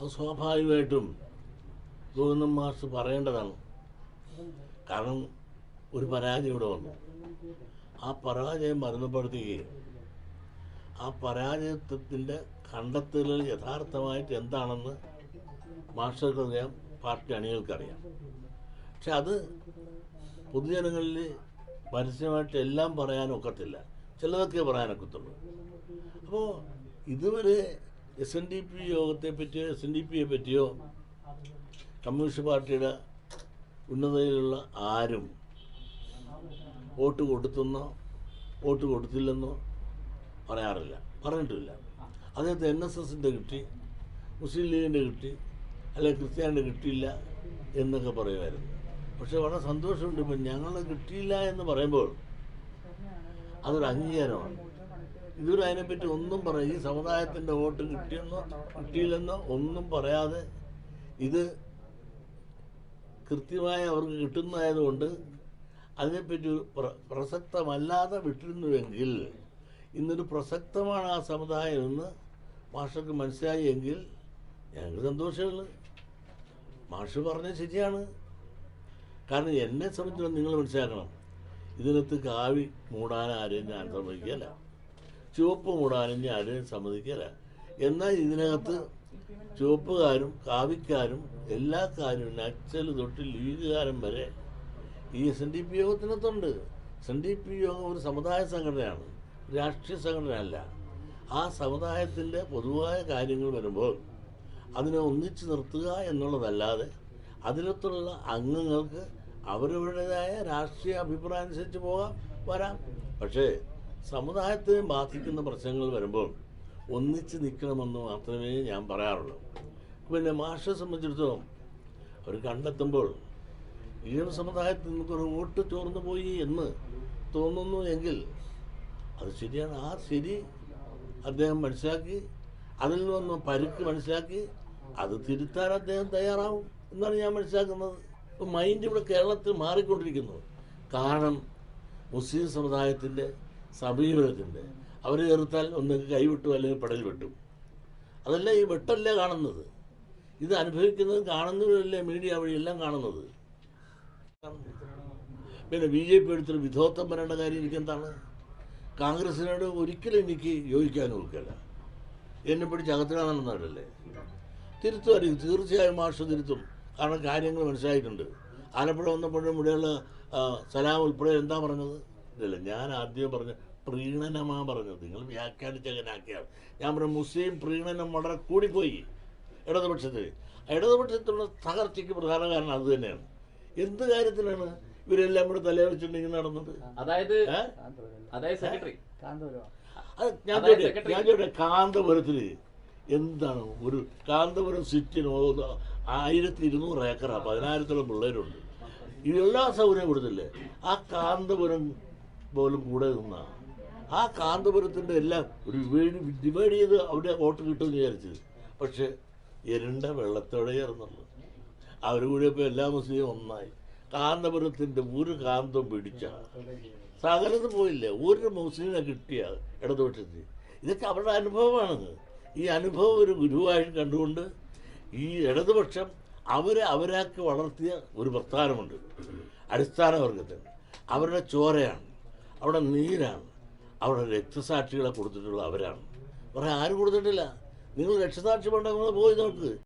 അത് സ്വാഭാവികമായിട്ടും ഗോവിന്ദൻ മാസ്റ്റർ പറയേണ്ടതാണ്. കാരണം ഒരു പരാജയം ഇവിടെ വന്നു. ആ പരാജയം മരുന്നപ്പെടുത്തുകയും ആ പരാജയത്വത്തിന്റെ കണ്ടെത്തലുകൾ യഥാർത്ഥമായിട്ട് എന്താണെന്ന് മാസ്റ്റർക്കറിയാം പാർട്ടി അണികൾക്കറിയാം. പക്ഷെ അത് പൊതുജനങ്ങളിൽ പരസ്യമായിട്ട് എല്ലാം പറയാനൊക്കത്തില്ല. ചിലതൊക്കെ പറയാനൊക്കത്തുള്ളൂ. അപ്പോൾ ഇതുവരെ എസ് എൻ ഡി പി യോഗത്തെ പറ്റിയോ എസ് എൻ ഡി പിയെ പറ്റിയോ കമ്മ്യൂണിസ്റ്റ് പാർട്ടിയുടെ ഉന്നതയിലുള്ള ആരും വോട്ട് കൊടുത്തെന്നോ വോട്ട് കൊടുത്തില്ലെന്നോ പറയാറില്ല. പറഞ്ഞിട്ടില്ല. അദ്ദേഹത്തെ എൻ എസ് എസിന്റെ കിട്ടി മുസ്ലിം ലീഗിന്റെ കിട്ടി അല്ലെങ്കിൽ ക്രിസ്ത്യാനിന്റെ കിട്ടിയില്ല എന്നൊക്കെ പറയുമായിരുന്നു. പക്ഷെ വളരെ സന്തോഷമുണ്ട്. ഇപ്പം ഞങ്ങൾ കിട്ടിയില്ല എന്ന് പറയുമ്പോൾ അതൊരു അംഗീകാരമാണ്. ഇതുവരെ അതിനെപ്പറ്റി ഒന്നും പറയാ. ഈ സമുദായത്തിന്റെ വോട്ട് കിട്ടിയെന്നോ കിട്ടിയില്ലെന്നോ ഒന്നും പറയാതെ ഇത് കൃത്യമായി അവർക്ക് കിട്ടുന്നതായതുകൊണ്ട് അതിനെപ്പറ്റി പ്രസക്തമല്ലാതെ വിട്ടിരുന്നുവെങ്കിൽ ഇന്നൊരു പ്രസക്തമാണ് ആ സമുദായം എന്ന് മാഷക്ക് മനസ്സിലായി എങ്കിൽ ഞങ്ങൾക്ക് സന്തോഷമുള്ളൂ മാഷ് പറഞ്ഞത് ശരിയാണ്. കാരണം എന്നെ സംബന്ധിച്ചിടത്തോളം നിങ്ങൾ മനസ്സിലാക്കണം. ഇതിനകത്ത് കാവി മൂടാൻ ആരെയും ഞാൻ സമ്മതിക്കില്ല ചുവപ്പ് മൂടാനും ഞാൻ സമ്മതിക്കല എന്നാൽ ഇതിനകത്ത് ചുവപ്പുകാരും കാവിക്കാരും എല്ലാ കാര്യവും തൊട്ട് ലീഗുകാരും വരെ ഈ എസ് എൻ ഡി പി യോഗത്തിനകത്തുണ്ട്. എസ് എൻ ഡി പി യോഗം ഒരു സമുദായ സംഘടനയാണ്. രാഷ്ട്രീയ സംഘടനയല്ല. ആ സമുദായത്തിന്റെ പൊതുവായ കാര്യങ്ങൾ വരുമ്പോൾ അതിനെ ഒന്നിച്ചു നിർത്തുക എന്നുള്ളതല്ലാതെ അതിനകത്തുള്ള അംഗങ്ങൾക്ക് അവരവരുടേതായ രാഷ്ട്രീയ അഭിപ്രായം അനുസരിച്ച് പോകാം വരാം. പക്ഷേ സമുദായത്തെ ബാധിക്കുന്ന പ്രശ്നങ്ങൾ വരുമ്പോൾ ഒന്നിച്ച് നിൽക്കണമെന്ന് മാത്രമേ ഞാൻ പറയാറുള്ളൂ. പിന്നെ മാഷെ സംബന്ധിച്ചിടത്തോളം അവർ കണ്ടെത്തുമ്പോൾ ഈഴവ സമുദായത്തിൽ നിന്നൊരു വോട്ട് ചോർന്നു പോയി എന്ന് തോന്നുന്നു എങ്കിൽ അത് ശരിയാണ്. ആ ശരി അദ്ദേഹം മനസ്സിലാക്കി അതിൽ നിന്ന് പരുക്ക് മനസ്സിലാക്കി അത് തിരുത്താൻ അദ്ദേഹം തയ്യാറാവും എന്നാണ് ഞാൻ മനസ്സിലാക്കുന്നത്. മൈൻഡ് ഇവിടെ കേരളത്തിൽ മാറിക്കൊണ്ടിരിക്കുന്നു. കാരണം മുസ്ലിം സമുദായത്തിന്റെ സമീപനത്തിന്റെ അവരെ എറുത്താൽ ഒന്ന് കൈവിട്ടു അല്ലെങ്കിൽ പടൽ വെട്ടും. അതല്ല ഈ വെട്ടല്ല കാണുന്നത്. ഇത് അനുഭവിക്കുന്നതും കാണുന്നവരല്ലേ മീഡിയ വഴിയെല്ലാം കാണുന്നത്. പിന്നെ ബി ജെ പി എടുത്തൊരു വിധോത്തം വരേണ്ട കാര്യം എനിക്കെന്താണ് കോൺഗ്രസിനോട് ഒരിക്കലും എനിക്ക് യോജിക്കാൻ നോക്കില്ല എന്നെ പിടിച്ച് അകത്തിടാനെന്നല്ലേ തിരുത്തുമായിരിക്കും തീർച്ചയായും മാഷ് തിരുത്തും. കാരണം കാര്യങ്ങൾ മനസ്സിലായിട്ടുണ്ട്. ആലപ്പുഴ വന്നപ്പോഴും ഇവിടെയുള്ള സലാം ഉൾപ്പെടെ എന്താ പറഞ്ഞത്? ഇല്ലല്ല ഞാൻ ആദ്യം പറഞ്ഞ പ്രീണനമാ പറഞ്ഞത്. നിങ്ങൾ വ്യാഖ്യാനിച്ച് അങ്ങനെ ആക്കിയാണ് ഞാൻ പറഞ്ഞ മുസ്ലിം പ്രീണനം വളരെ കൂടിപ്പോയി. ഇടതുപക്ഷത്തിൽ ഇടതുപക്ഷത്തുള്ള തകർച്ചയ്ക്ക് പ്രധാന കാരണം അത് തന്നെയാണ്. എന്ത് കാര്യത്തിലാണ് ഇവരെല്ലാം കൂടെ തലവെച്ചിട്ടുണ്ടെങ്കിൽ നടന്നത്? അതായത് അതായത് സെക്രട്ടറി അത് ഞാൻ ഞാൻ ചോദിക്കട്ടെ കാന്തപുരത്തിൽ എന്താണ് ഒരു കാന്തപുരം സിറ്റിന് ആയിരത്തി ഇരുന്നൂറ് ഏക്കറാണ് പതിനായിരത്തോളം പിള്ളേരുണ്ട്. ഇതെല്ലാ സൗകര്യം കൊടുത്തില്ലേ? ആ കാന്തപുരം പോലും കൂടെ നിന്നാണ് ആ കാന്തപുരത്തിന്റെ എല്ലാം ഒരു ഡിവൈഡ് ഡിവൈഡ് ചെയ്ത് അവിടെ വോട്ട് കിട്ടുമെന്ന് വിചാരിച്ചത്. പക്ഷെ എരുണ്ട വെള്ളത്തോടെ ചേർന്നുള്ളൂ അവർ കൂടിയപ്പോൾ എല്ലാ മുസ്ലിം ഒന്നായി. കാന്തപുരത്തിന്റെ ഒരു കാന്തം പിടിച്ചാണ് സകലത്ത് പോയില്ലേ. ഒരു മുസ്ലിമിനെ കിട്ടിയ ഇടതുപക്ഷത്തിൽ ഇതൊക്കെ അവരുടെ അനുഭവമാണ് ഈ അനുഭവം ഒരു ഗുരുവായി കണ്ടുകൊണ്ട് ഈ ഇടതുപക്ഷം അവരെ അവരാക്കി വളർത്തിയ ഒരു പ്രസ്ഥാനമുണ്ട്. അടിസ്ഥാന വർഗത്തിന്. അവരുടെ ചോരയാണ്. അവിടെ നീരാണ്. അവിടെ രക്തസാക്ഷികളെ കൊടുത്തിട്ടുള്ള അവരാണ്. പറയാൻ ആരും കൊടുത്തിട്ടില്ല. നിങ്ങൾ രക്തസാക്ഷി പണ്ടങ്ങൾ പോയി നോക്ക്.